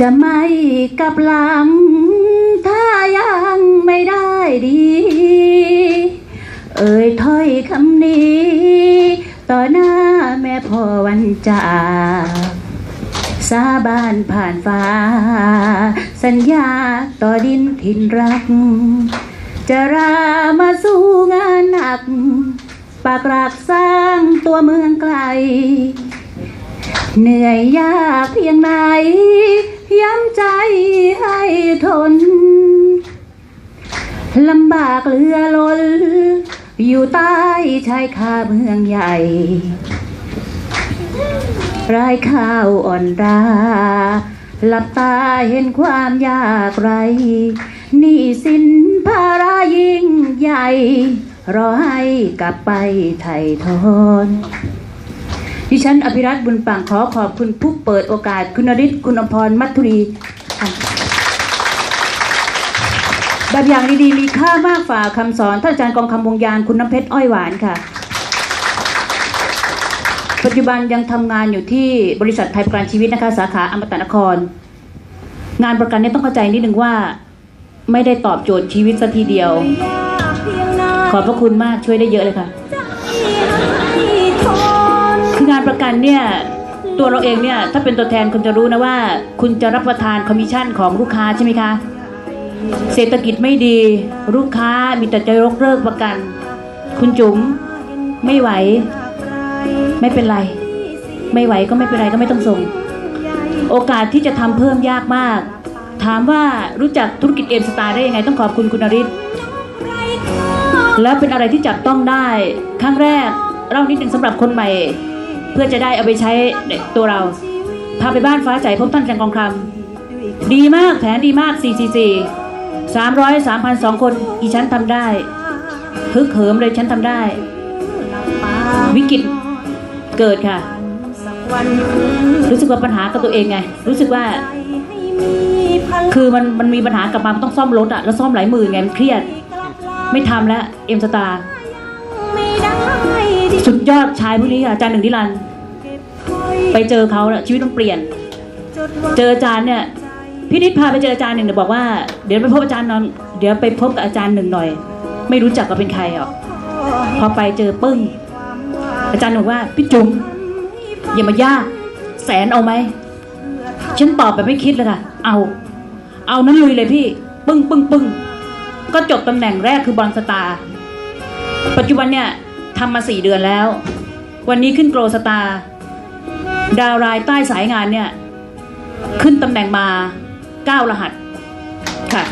จะไม่กลับหลัง ถ้ายังไม่ได้ดี เอ่ยถ้อยคำนี้ ต่อหน้าแม่พ่อวันจากสาบานผ่านฟ้า สัญญาต่อดินถิ่นรัก จะรามาสู้งานหนัก ปากหลักสร้างตัวเมืองไกล เหนื่อยยากเพียงไหน ย้ำใจให้ทนลำบากเหลือล้น อยู่ใต้ชายคาเมืองใหญ่รายข้าวอ่อนราหลับตาเห็นความยากไรนี้สินภาระยิ่งใหญ่ รอให้กลับไปไถ่ทอน ดิฉันอภิรัตบุญปังขอขอบคุณผู้เปิดโอกาสคุณนริศคุณอมพรมัทุรีค่ะแบบอย่างดีๆ มีค่ามากฝ่าคำสอนท่านอาจารย์กองคำวงยานคุณน้ำเพชรอ้อยหวานค่ะ ปัจจุบันยังทำงานอยู่ที่บริษัทไทยประกันชีวิตนะคะ สาขาอมตะนคร งานประกันเนี่ยต้องเข้าใจนิดนึงว่า ไม่ได้ตอบโจทย์ชีวิตสัทีเดียว ขอบพระคุณมากช่วยได้เยอะเลยค่ะ เนี่ยตัวเราเองเนี่ยถ้าเป็นตัวแทนคุณจะรู้นะว่า คุณจะรับประทานคอมมิชชั่นของลูกค้าใช่ไหมคะ เศรษฐกิจไม่ดี ลูกค้ามีแต่จะยกเลิกประกัน คุณจุ๋มไม่ไหว ไม่เป็นไร ไม่ไหวก็ไม่เป็นไรก็ไม่ต้องส่ง โอกาสที่จะทำเพิ่มยากมาก ถามว่ารู้จักธุรกิจเอ็มสตาร์ได้ยังไงต้องขอบคุณคุณนริศแล้วเป็นอะไรที่จับต้องได้ครั้งแรกเล่านิดหนึ่งสำหรับคนใหม่ เพื่อจะได้เอาไปใช้ตัวเรา พาไปบ้านฟ้าใจพบท่านจังกองคำดีมากแผนดีมาก 444 300 3,000 2 คนอีฉันทำได้ฮึกเหิมเลยฉันทำได้ วิกฤตเกิดค่ะ รู้สึกว่าปัญหากับตัวเองไง รู้สึกว่า คือมันมันมีปัญหากลับมามันต้องซ่อมรถอะแล้วซ่อมหลายหมื่นไงมันเครียด ไม่ทำแล้วเอ็มสตาร์ สุดยอดชายพวกนี้ค่ะอาจารย์หนึ่งนิรันดร์ไปเจอเขาแล้วชีวิตต้องเปลี่ยน เจออาจารย์เนี่ยพี่นิดพาไปเจออาจารย์หนึ่งเดี๋ยวบอกว่าเดี๋ยวไปพบอาจารย์นอนเดี๋ยวไปพบกับอาจารย์หนึ่งหน่อย ไม่รู้จักว่าเป็นใครหรอกพอไปเจอปึ้ง อาจารย์บอกว่าพี่จุ๋มอย่ามายาก แสนเอาไหมฉันตอบแบบไม่คิดเลยค่ะเอา เอานั้นลุยเลยพี่ ปึ้งปึ้งปึ้งก็จบตำแหน่งแรกคือบอลสตาร์ปัจจุบันเนี่ย ทำมาสี่เดือนแล้ว วันนี้ขึ้นโกลสตาร์ดาวรายใต้สายงานเนี่ย ขึ้นตำแหน่งมาเก้ารหัสค่ะ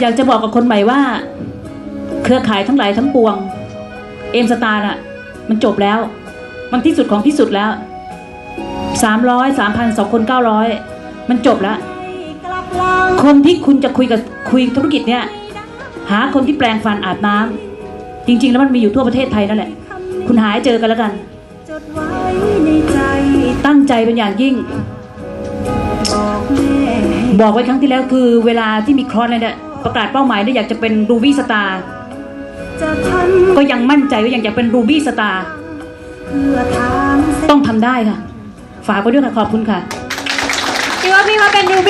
อยากจะบอกกับคนใหม่ว่า เครือข่ายทั้งหลายทั้งปวง เอ็มสตาร์น่ะ มันจบแล้ว มันที่สุดของที่สุดแล้วสามร้อยสามพันสองคนเก้าร้อยมันจบแล้ว คนที่คุณจะคุยกับคุยธุรกิจเนี่ย หาคนที่แปลงฟันอาบน้ำจริง ๆ แล้วมันมีอยู่ทั่วประเทศไทยนั่นแหละ คุณหาเจอกันแล้วกัน ตั้งใจเป็นอย่างยิ่ง บอกไว้ครั้งที่แล้วคือเวลาที่มีคลอสเลยเนี่ยประกาศเป้าหมายเนี่ยอยากจะเป็นรูบี้สตาร์ก็ยังมั่นใจว่ายังอยากเป็นรูบี้สตาร์ต้องทำได้ค่ะ ฝากไว้ด้วยค่ะ ขอบคุณค่ะพี่ว่าพี่ว่าเป็นรู